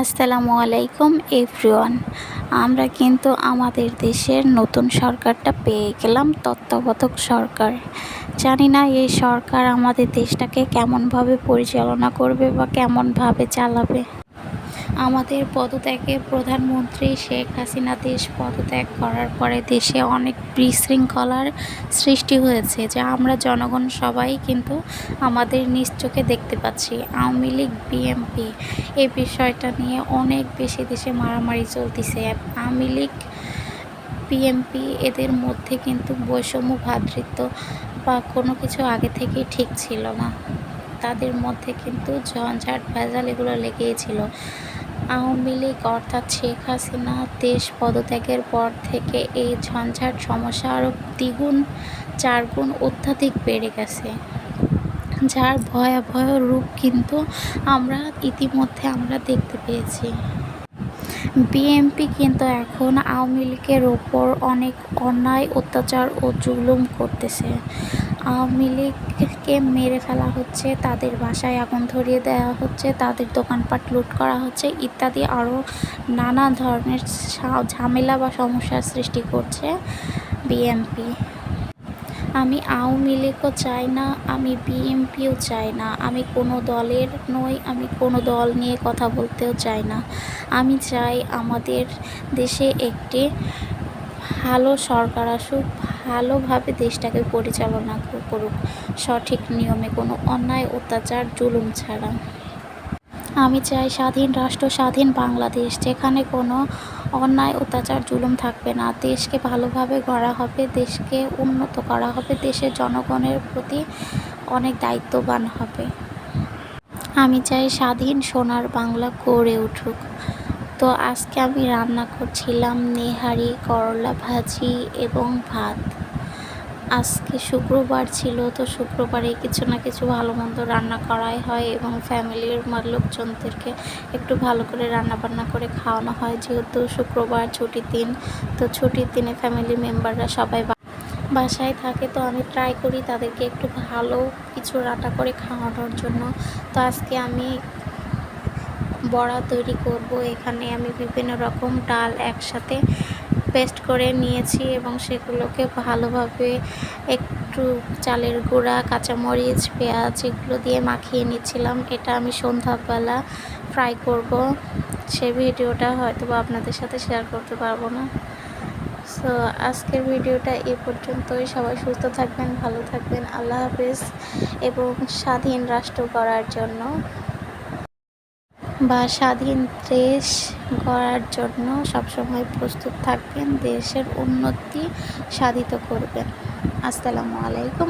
আসসালামু আলাইকুম, এভরিওয়ান। আমরা কিন্তু আমাদের দেশের নতুন সরকারটা পেয়ে গেলাম তত্ত্বাবধক সরকার। জানি না এই সরকার আমাদের দেশটাকে কেমনভাবে পরিচালনা করবে বা কেমনভাবে চালাবে। আমাদের পদত্যাগে প্রধানমন্ত্রী শেখ হাসিনা দেশ পদত্যাগ করার পরে দেশে অনেক বিশৃঙ্খলার সৃষ্টি হয়েছে, যা আমরা জনগণ সবাই কিন্তু আমাদের নিজ চোখে দেখতে পাচ্ছি। আওয়ামী লীগ বিএমপি এই বিষয়টা নিয়ে অনেক বেশি দেশে মারামারি চলতেছে। আওয়ামী লীগ বিএমপি এদের মধ্যে কিন্তু বৈষম্য, ভ্রাতৃত্ব বা কোনো কিছু আগে থেকেই ঠিক ছিল না। তাদের মধ্যে কিন্তু ঝঞ্ঝাট, ভেজাল এগুলো লেগেই ছিল। আওয়ামী লীগ, অর্থাৎ শেখ হাসিনা, দেশ পদত্যাগের পর থেকে এই ঝঞ্ঝাট সমস্যা আরও দ্বিগুণ, চারগুণ অত্যাধিক বেড়ে গেছে। যার ভয়াবহ রূপ কিন্তু আমরা ইতিমধ্যে আমরা দেখতে পেয়েছি। বিএনপি কিন্তু এখন আওয়ামী লীগের ওপর অনেক অন্যায়, অত্যাচার ও জুলুম করতেছে। আওয়ামী লীগকে মেরে ফেলা হচ্ছে, তাদের বাসায় আগুন ধরিয়ে দেওয়া হচ্ছে, তাদের দোকানপাট লুট করা হচ্ছে ইত্যাদি আরও নানা ধরনের ঝামেলা বা সমস্যার সৃষ্টি করছে বিএমপি আমি আওয়ামী লীগও চাই না, আমি বিএমপিও চাই না, আমি কোনো দলের নই, আমি কোনো দল নিয়ে কথা বলতেও চাই না। আমি চাই আমাদের দেশে একটি ভালো সরকার আসুক, ভালোভাবে দেশটাকে পরিচালনা করুক। সঠিক নিয়মে কোনো অন্যায়, অত্যাচার, জুলুম ছাড়া। আমি চাই স্বাধীন রাষ্ট্র, স্বাধীন বাংলাদেশ, যেখানে কোনো অন্যায়, অত্যাচার, জুলুম থাকবে না। দেশকে ভালোভাবে গড়া হবে, দেশকে উন্নত করা হবে, দেশের জনগণের প্রতি অনেক দায়িত্ববান হবে। আমি চাই স্বাধীন সোনার বাংলা গড়ে উঠুক। তো আজকে আমি রান্না করছিলাম নেহারি করলা ভাজি এবং ভাত। আজকে শুক্রবার ছিল, তো শুক্রবারে কিছু না কিছু ভালো মন্দ রান্না করাই হয় এবং ফ্যামিলির লোকজনদেরকে একটু ভালো করে রান্না বান্না করে খাওয়ানো হয়। যেহেতু শুক্রবার ছুটির দিন, তো ছুটির দিনে ফ্যামিলি মেম্বাররা সবাই বাসায় থাকে, তো আমি ট্রাই করি তাদেরকে একটু ভালো কিছু রান্না করে খাওয়ানোর জন্য। তো আজকে আমি বড়া তৈরি করব। এখানে আমি বিভিন্ন রকম ডাল একসাথে পেস্ট করে নিয়েছি এবং সেগুলোকে ভালোভাবে একটু চালের গুঁড়া, কাঁচামরিচ, পেঁয়াজ এগুলো দিয়ে মাখিয়ে নিচ্ছিলাম। এটা আমি সন্ধ্যাবেলা ফ্রাই করব। সে ভিডিওটা হয়তো বা আপনাদের সাথে শেয়ার করতে পারব না। সো আজকের ভিডিওটা এ পর্যন্তই। সবাই সুস্থ থাকবেন, ভালো থাকবেন। আল্লাহ হাফেজ। এবং স্বাধীন রাষ্ট্র করার জন্য। বা স্বাধীন দেশ গড়ার জন্য সবসময় প্রস্তুত থাকবেন দেশের উন্নতি সাধিত করবেন। আসসালামু আলাইকুম।